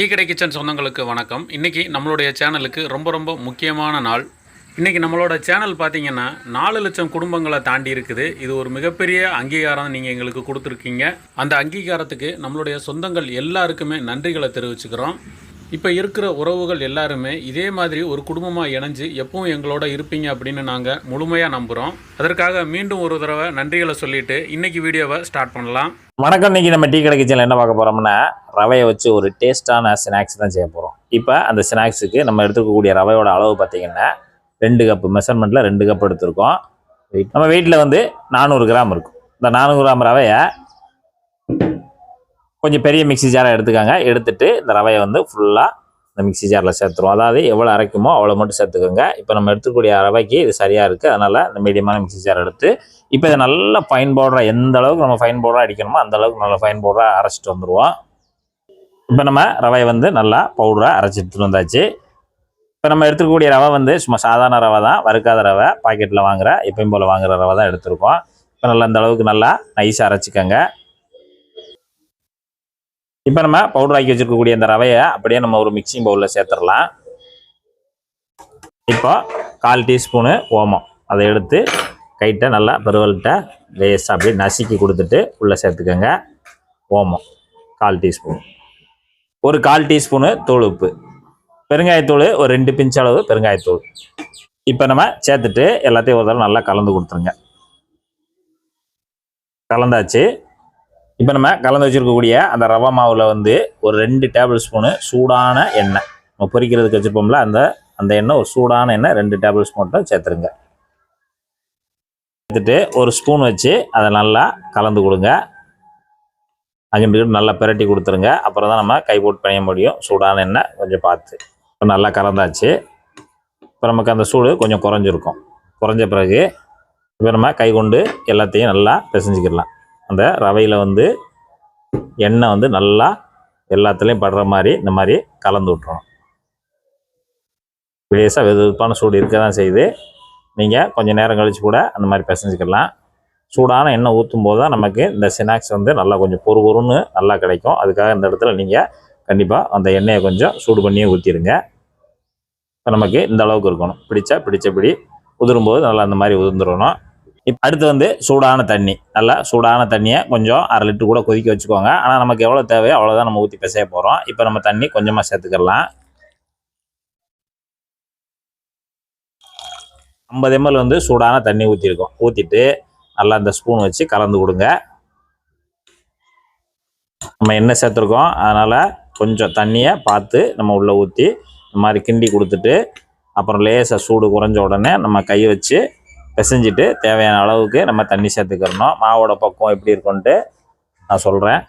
Tea கடை kitchen சொந்தங்களுக்கு வணக்கம். இன்றைக்கி நம்மளுடைய சேனலுக்கு ரொம்ப ரொம்ப முக்கியமான நாள். இன்றைக்கி நம்மளோட சேனல் பார்த்தீங்கன்னா நாலு லட்சம் குடும்பங்களை தாண்டி இருக்குது. இது ஒரு மிகப்பெரிய அங்கீகாரம் நீங்கள் எங்களுக்கு கொடுத்துருக்கீங்க. அந்த அங்கீகாரத்துக்கு நம்மளுடைய சொந்தங்கள் எல்லாருக்குமே நன்றிகளை தெரிவிச்சுக்கிறோம். இப்போ இருக்கிற உறவுகள் எல்லாருமே இதே மாதிரி ஒரு குடும்பமாக இணைஞ்சு எப்பவும் எங்களோட இருப்பீங்க அப்படின்னு நாங்கள் முழுமையாக நம்புகிறோம் அதற்காக மீண்டும் ஒரு தடவை நன்றிகளை சொல்லிட்டு இன்னைக்கு வீடியோவை ஸ்டார்ட் பண்ணலாம். வணக்கம். இன்னைக்கு நம்ம டீ கடை கிச்சனில் என்ன பார்க்க போகிறோம்னா ரவையை வச்சு ஒரு டேஸ்டான ஸ்நாக்ஸ் தான் செய்ய போகிறோம் இப்போ அந்த ஸ்நாக்ஸுக்கு நம்ம எடுத்துக்கக்கூடிய ரவையோட அளவு பார்த்தீங்கன்னா ரெண்டு கப்பு மெஷர்மெண்ட்டில் ரெண்டு கப் எடுத்திருக்கோம். நம்ம வீட்டில் வந்து நானூறு கிராம் இருக்கும். இந்த நானூறு கிராம் ரவையை கொஞ்சம் பெரிய மிக்ஸி ஜாரை எடுத்துக்கோங்க. எடுத்துட்டு இந்த ரவையை வந்து ஃபுல்லாக இந்த மிக்சி ஜாரில் சேர்த்துருவோம். அதாவது எவ்வளோ அரைக்குமோ அவ்வளோ மட்டும் சேர்த்துக்கோங்க. இப்போ நம்ம எடுத்துக்கூடிய ரவைக்கு இது சரியாக இருக்குது அதனால் இந்த மீடியமான மிக்ஸி ஜார் எடுத்து இப்போ இதை நல்லா ஃபைன் பவுடராக எந்த அளவுக்கு நம்ம ஃபைன் பவுடராக அடிக்கணுமோ அந்த அளவுக்கு நல்லா ஃபைன் பவுடராக அரைச்சிட்டு வந்துடுவோம் இப்போ நம்ம ரவையை வந்து நல்லா பவுடராக அரைச்சி எடுத்துகிட்டு வந்தாச்சு. இப்போ நம்ம எடுத்துக்கக்கூடிய ரவை வந்து சும்மா சாதாரண ரவை தான். வறுக்காத ரவை. பாக்கெட்டில் வாங்குற எப்பயும் போல் வாங்குகிற ரவை தான் எடுத்திருக்கோம். இப்போ நல்லா இந்த அளவுக்கு நல்லா நைஸாக அரைச்சிக்கோங்க. இப்போ நம்ம பவுடர் ஆக்கி வச்சிருக்கக்கூடிய அந்த ரவையை அப்படியே நம்ம ஒரு மிக்சிங் பவுலில் சேர்த்துடலாம். இப்போ கால் டீஸ்பூனு ஓமம். அதை எடுத்து கைட்டை நல்லா பெருவல்கிட்ட லேஸாக அப்படியே நசுக்கி கொடுத்துட்டு உள்ளே சேர்த்துக்கோங்க. ஓமம். கால் டீஸ்பூன் ஒரு கால் டீஸ்பூனு தூள் உப்பு. பெருங்காயத்தூள் ஒரு ரெண்டு பிஞ்ச் அளவு பெருங்காயத்தூள். இப்போ நம்ம சேர்த்துட்டு எல்லாத்தையும் ஒரு தடவை நல்லா கலந்து கொடுத்துருங்க. கலந்தாச்சு. இப்போ நம்ம கலந்து வச்சுருக்கக்கூடிய அந்த ரவா மாவில் வந்து ஒரு ரெண்டு டேபிள் ஸ்பூனு சூடான எண்ணெய். நம்ம பொரிக்கிறதுக்கு வச்சுருப்போம்ல அந்த அந்த எண்ணெய் ஒரு சூடான எண்ணெய் ரெண்டு டேபிள் ஸ்பூன் மட்டும் சேர்த்துருங்க. சேர்த்துட்டு ஒரு ஸ்பூன் வச்சு அதை நல்லா கலந்து கொடுங்க. அங்கிட்டு நல்லா பிரட்டி கொடுத்துருங்க. அப்புறம் தான் நம்ம கை போட்டு பிணைய முடியும். சூடான எண்ணெய் கொஞ்சம் பார்த்து. இப்போ நல்லா கலந்தாச்சு. இப்போ நமக்கு அந்த சூடு கொஞ்சம் குறைஞ்சிருக்கும். குறைஞ்ச பிறகு இப்போ நம்ம கை கொண்டு எல்லாத்தையும் நல்லா பிசைஞ்சிக்கிடலாம். அந்த ரவையில் வந்து எண்ணெய் வந்து நல்லா எல்லாத்துலேயும் படுற மாதிரி இந்த மாதிரி கலந்து விட்றணும் லேசாக வெது வெதுப்பான சூடு இருக்க தான் செய்யுது. நீங்கள் கொஞ்சம் நேரம் கழித்து கூட அந்த மாதிரி பிசைஞ்சிக்கலாம். சூடான எண்ணெய் ஊற்றும் போது தான் நமக்கு இந்த ஸ்நாக்ஸ் வந்து நல்லா கொஞ்சம் பொறு பொறுன்னு நல்லா கிடைக்கும். அதுக்காக இந்த இடத்துல நீங்கள் கண்டிப்பாக அந்த எண்ணெயை கொஞ்சம் சூடு பண்ணியே ஊற்றிடுங்க இப்போ நமக்கு இந்த அளவுக்கு இருக்கணும். பிடிச்சா பிடிச்சபடி உதிரும்போது நல்லா அந்த மாதிரி உதிர்ந்துடணும். இப்போ அடுத்து வந்து சூடான தண்ணி. நல்லா சூடான தண்ணியை கொஞ்சம் அரை லிட்டர் கூட கொதிக்க வச்சுக்கோங்க. ஆனால் நமக்கு எவ்வளோ தேவையோ அவ்வளோதான் நம்ம ஊற்றி பிசைய போகிறோம் இப்போ நம்ம தண்ணி கொஞ்சமாக சேர்த்துக்கலாம். ஐம்பது எம்எல் வந்து சூடான தண்ணி ஊற்றிருக்கோம் ஊற்றிட்டு நல்லா அந்த ஸ்பூன் வச்சு கலந்து கொடுங்க. நம்ம எண்ணெய் சேர்த்துருக்கோம். அதனால் கொஞ்சம் தண்ணியை பார்த்து நம்ம உள்ளே ஊற்றி இந்த மாதிரி கிண்டி கொடுத்துட்டு அப்புறம் லேசாக சூடு குறைஞ்ச உடனே நம்ம கை வச்சு பிசைஞ்சிட்டு தேவையான அளவுக்கு நம்ம தண்ணி சேர்த்துக்கிறணும். மாவோட பக்கம் எப்படி இருக்கும்ன்ட்டு நான் சொல்கிறேன்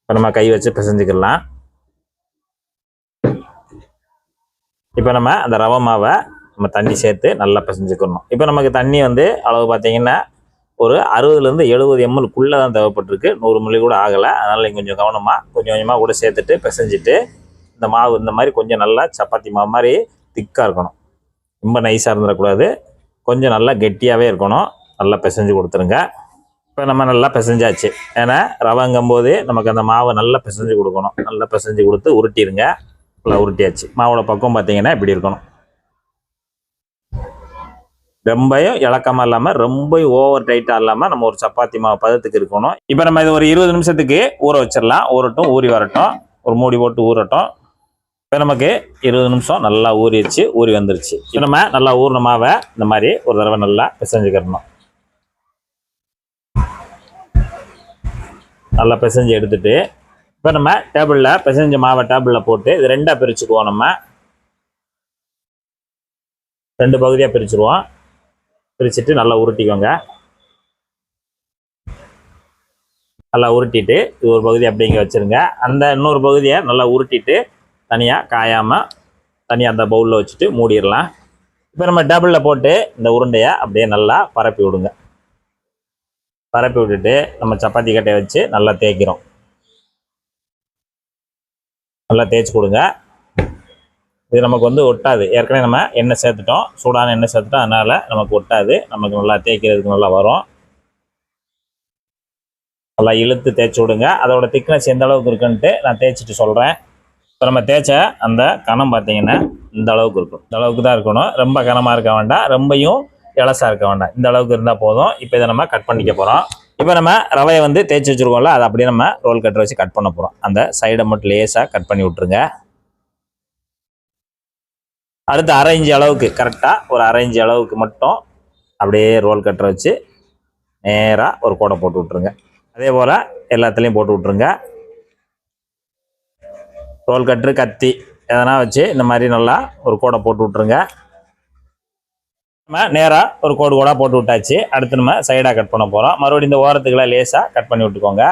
இப்போ நம்ம கை வச்சு பிசைஞ்சிக்கலாம். இப்போ நம்ம அந்த ரவை மாவை நம்ம தண்ணி சேர்த்து நல்லா பிசைஞ்சுக்கணும். இப்போ நமக்கு தண்ணி வந்து அளவு பார்த்தீங்கன்னா ஒரு அறுபதுலேருந்து எழுபது எம்எல்க்குள்ளே தான் தேவைப்பட்டிருக்கு. நூறு மில்லி கூட ஆகலை. அதனால் நீங்கள் கொஞ்சம் கவனமாக கொஞ்சம் கொஞ்சமாக கூட சேர்த்துட்டு பிசைஞ்சிட்டு இந்த மாவு இந்த மாதிரி கொஞ்சம் நல்லா சப்பாத்தி மாவு மாதிரி திக்காக இருக்கணும். ரொம்ப நைஸாக இருந்துடக்கூடாது. கொஞ்சம் நல்லா கெட்டியாகவே இருக்கணும். நல்லா பிசைஞ்சு கொடுத்துருங்க. இப்போ நம்ம நல்லா பிசைஞ்சாச்சு. ஏன்னா ரவைங்கும் போது நமக்கு அந்த மாவை நல்லா பிசைஞ்சு கொடுக்கணும். நல்லா பிசைஞ்சு கொடுத்து உருட்டிடுங்க நல்லா உருட்டியாச்சு. மாவோட பக்கம் பார்த்தீங்கன்னா இப்படி இருக்கணும். ரொம்பையும் இலக்கமாக இல்லாமல் ரொம்பையும் ஓவர் டைட்டாக இல்லாமல் நம்ம ஒரு சப்பாத்தி மாவு பதத்துக்கு இருக்கணும். இப்போ நம்ம இது ஒரு இருபது நிமிஷத்துக்கு ஊற வச்சிடலாம். ஊறட்டும் ஊறி வரட்டும். ஒரு மூடி போட்டு ஊறட்டும். இப்போ நமக்கு இருபது நிமிஷம் நல்லா ஊறிடுச்சு ஊறி வந்துருச்சு. இப்போ நம்ம நல்லா ஊறின மாவை இந்த மாதிரி ஒரு தடவை நல்லா பிசைஞ்சுக்கிறணும் நல்லா பிசைஞ்சு எடுத்துட்டு இப்போ நம்ம டேபிளில் பிசைஞ்ச மாவை டேபிளில் போட்டு இது ரெண்டாக பிரிச்சுக்குவோம் நம்ம. ரெண்டு பகுதியாக பிரிச்சுருவோம். பிரிச்சுட்டு நல்லா உருட்டிக்கோங்க. நல்லா உருட்டிட்டு இது ஒரு பகுதி அப்படிங்க வச்சுருங்க. அந்த இன்னொரு பகுதியை நல்லா உருட்டிட்டு தனியாக காயாமல் தனியாக அந்த பவுலில் வச்சுட்டு மூடிடலாம். இப்போ நம்ம டபுளில் போட்டு இந்த உருண்டையை அப்படியே நல்லா பரப்பி விடுங்க. பரப்பி விட்டுட்டு நம்ம சப்பாத்தி கட்டையை வச்சு நல்லா தேய்க்கிறோம். நல்லா தேய்ச்சி கொடுங்க. இது நமக்கு வந்து ஒட்டாது. ஏற்கனவே நம்ம எண்ணெய் சேர்த்துட்டோம். சூடான எண்ணெய் சேர்த்துட்டோம். அதனால் நமக்கு ஒட்டாது. நமக்கு நல்லா தேய்க்கிறதுக்கு நல்லா வரும். நல்லா இழுத்து தேய்ச்சி விடுங்க. அதோட திக்னஸ் எந்த அளவுக்கு இருக்குன்ட்டு நான் தேய்ச்சிட்டு சொல்கிறேன் இப்போ நம்ம தேய்ச்ச அந்த கணம் பார்த்தீங்கன்னா இந்த அளவுக்கு இருக்கும். இந்த அளவுக்கு தான் இருக்கணும். ரொம்ப கனமாக இருக்க வேண்டாம். ரொம்பையும் இலசாக இருக்க வேண்டாம். இந்த அளவுக்கு இருந்தால் போதும். இப்போ இதை நம்ம கட் பண்ணிக்க போகிறோம் இப்போ நம்ம ரவையை வந்து தேய்ச்சி வச்சுருக்கோம்ல அதை அப்படியே நம்ம ரோல் கட்டர் வச்சு கட் பண்ண போகிறோம் அந்த சைடை மட்டும் லேசாக கட் பண்ணி விட்ருங்க அடுத்து அரை அளவுக்கு கரெக்டாக ஒரு அரை அளவுக்கு மட்டும் அப்படியே ரோல் கட்டரை வச்சு நேராக ஒரு கோடை போட்டு விட்ருங்க அதே போல் எல்லாத்துலேயும் போட்டு விட்ருங்க ரோல் கட்ரு கத்தி எதனா வச்சு இந்த மாதிரி நல்லா ஒரு கோடை போட்டு விட்ருங்க நம்ம நேராக ஒரு கோடு கோடாக போட்டு விட்டாச்சு. அடுத்து நம்ம சைடாக கட் பண்ண போகிறோம் மறுபடியும் இந்த ஓரத்துக்குலாம் லேசாக கட் பண்ணி விட்டுக்கோங்க.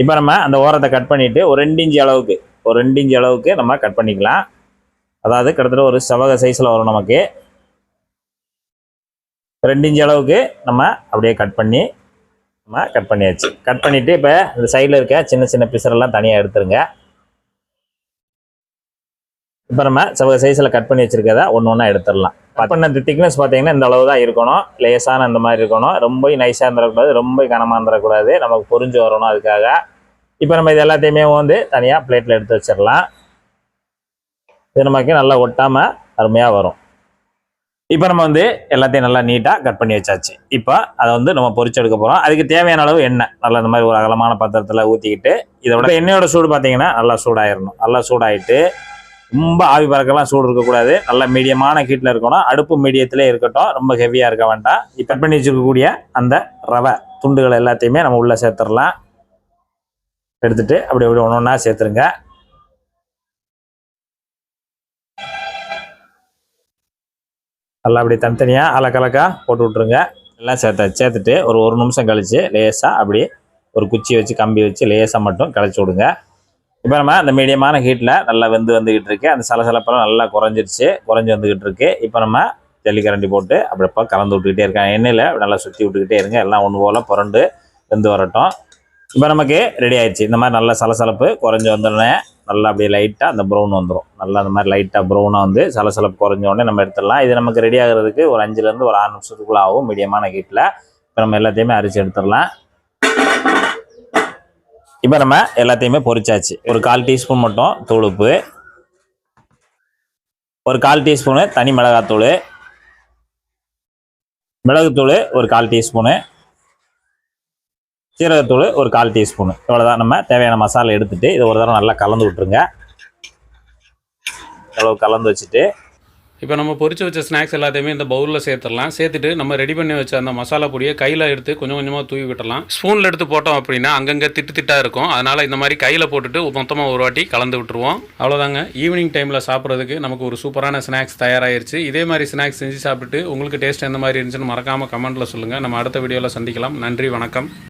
இப்போ நம்ம அந்த ஓரத்தை கட் பண்ணிவிட்டு ஒரு ரெண்டு இன்ச்சு அளவுக்கு ஒரு ரெண்டு இன்ச்சு அளவுக்கு நம்ம கட் பண்ணிக்கலாம். அதாவது கிட்டத்தட்ட ஒரு செவக சைஸில் வரும் நமக்கு. ரெண்டு இன்ச்சு அளவுக்கு நம்ம அப்படியே கட் பண்ணி நம்ம கட் பண்ணியாச்சு. கட் பண்ணிவிட்டு இப்போ இந்த சைடில் இருக்க சின்ன சின்ன பிசரெல்லாம் தனியாக எடுத்துருங்க. இப்போ நம்ம செவ்வக சைஸில் கட் பண்ணி வச்சிருக்கத ஒன்று ஒன்றா எடுத்துடலாம். கட் பண்ண திக்னஸ் பார்த்தீங்கன்னா இந்த அளவு தான் இருக்கணும். லேசான அந்த மாதிரி இருக்கணும். ரொம்ப நைஸாக இருந்துடக்கூடாது. ரொம்ப கனமாக இருந்துடக்கூடாது. நமக்கு புரிஞ்சு வரணும் அதுக்காக. இப்போ நம்ம இது எல்லாத்தையுமே வந்து தனியாக பிளேட்டில் எடுத்து வச்சிடலாம். இது நமக்கு நல்லா ஒட்டாமல் அருமையாக வரும். இப்போ நம்ம வந்து எல்லாத்தையும் நல்லா நீட்டாக கட் பண்ணி வச்சாச்சு. இப்போ அதை வந்து நம்ம பொரிச்சு எடுக்க போகிறோம் அதுக்கு தேவையான அளவு எண்ணெய். நல்லா இந்த மாதிரி ஒரு அகலமான பாத்திரத்தில் ஊற்றிக்கிட்டு இதோட எண்ணெயோட சூடு பார்த்தீங்கன்னா நல்லா சூடாயிடணும் நல்லா சூடாயிட்டு ரொம்ப ஆவி பறக்கலாம் சூடு இருக்கக்கூடாது. நல்ல மீடியமான ஹீட்டில் இருக்கணும். அடுப்பு மீடியத்திலே இருக்கட்டும். ரொம்ப ஹெவியாக இருக்க வேண்டாம். இப்போ பண்ணி வச்சுருக்கக்கூடிய அந்த ரவை துண்டுகள் எல்லாத்தையுமே நம்ம உள்ளே சேர்த்துடலாம். எடுத்துட்டு அப்படி அப்படி ஒன்று ஒன்றா சேர்த்துருங்க. நல்லா அப்படி தனித்தனியாக அலக்கலக்கா போட்டு விட்ருங்க எல்லாம் சேர்த்த சேர்த்துட்டு ஒரு ஒரு நிமிஷம் கழித்து லேசாக அப்படியே ஒரு குச்சி வச்சு கம்பி வச்சு லேசாக மட்டும் கழிச்சு விடுங்க. இப்போ நம்ம அந்த மீடியமான ஹீட்டில் நல்லா வெந்து வந்துக்கிட்டு இருக்கு. அந்த சலசலப்பெல்லாம் நல்லா குறைஞ்சிருச்சு. குறைஞ்சி வந்துக்கிட்டு இருக்கு. இப்போ நம்ம ஜல்லிக்கரண்டி போட்டு அப்படி கலந்து விட்டுக்கிட்டே இருக்கேன். எண்ணெயில் நல்லா சுற்றி விட்டுக்கிட்டே இருங்க. எல்லாம் ஒன்று போல் புரண்டு வெந்து வரட்டும். இப்போ நமக்கு ரெடி ஆயிடுச்சு. இந்த மாதிரி நல்லா சலசலப்பு குறைஞ்சி வந்தோடனே நல்லா அப்படியே லைட்டாக அந்த ப்ரௌன் வந்துடும் நல்லா அந்த மாதிரி லைட்டாக ப்ரௌனாக வந்து சலசலப்பு குறைஞ்ச உடனே நம்ம எடுத்துடலாம். இது நமக்கு ரெடி ஆகிறதுக்கு ஒரு அஞ்சுலேருந்து ஒரு ஆறு நிமிஷத்துக்குள்ளே ஆகும் மீடியமான ஹீட்டில் இப்போ நம்ம எல்லாத்தையுமே அரிச்சு எடுத்துடலாம். இப்போ நம்ம எல்லாத்தையுமே பொரிச்சாச்சு. ஒரு கால் டீஸ்பூன் மட்டும் தூளுப்பு. ஒரு கால் டீஸ்பூனு தனி மிளகாத்தூள். மிளகுத்தூள் ஒரு கால் டீஸ்பூனு. சீரகத்தூள் ஒரு கால் டீஸ்பூனு. இவ்வளோதான் நம்ம தேவையான மசாலா எடுத்துட்டு இதை ஒரு தடவை நல்லா கலந்து விட்ருங்க இவ்வளோ கலந்து வச்சுட்டு இப்போ நம்ம பொறிச்சு வச்ச ஸ்நாக்ஸ் எல்லாத்தையுமே இந்த பவுலில் சேர்த்துடலாம். சேர்த்துட்டு நம்ம ரெடி பண்ணி வச்ச அந்த மசாலா பொடியை கையில் எடுத்து கொஞ்சம் கொஞ்சமாக தூவி விட்டுடலாம். ஸ்பூனில் எடுத்து போட்டோம் அப்படின்னா அங்கங்கே திட்டு திட்டாக இருக்கும். அதனால் இந்த மாதிரி கையில் போட்டுட்டு மொத்தமாக ஒரு வாட்டி கலந்து விட்டுருவோம். அவ்வளோதாங்க ஈவினிங் டைமில் சாப்பிட்றதுக்கு நமக்கு ஒரு சூப்பரான ஸ்நாக்ஸ் தயாராகிருச்சு இதே மாதிரி ஸ்நாக்ஸ் செஞ்சு சாப்பிட்டுட்டு உங்களுக்கு டேஸ்ட் எந்த மாதிரி இருந்துச்சுன்னு மறக்காமல் கமெண்ட்டில் சொல்லுங்கள் நம்ம அடுத்த வீடியோவில் சந்திக்கலாம். நன்றி வணக்கம்.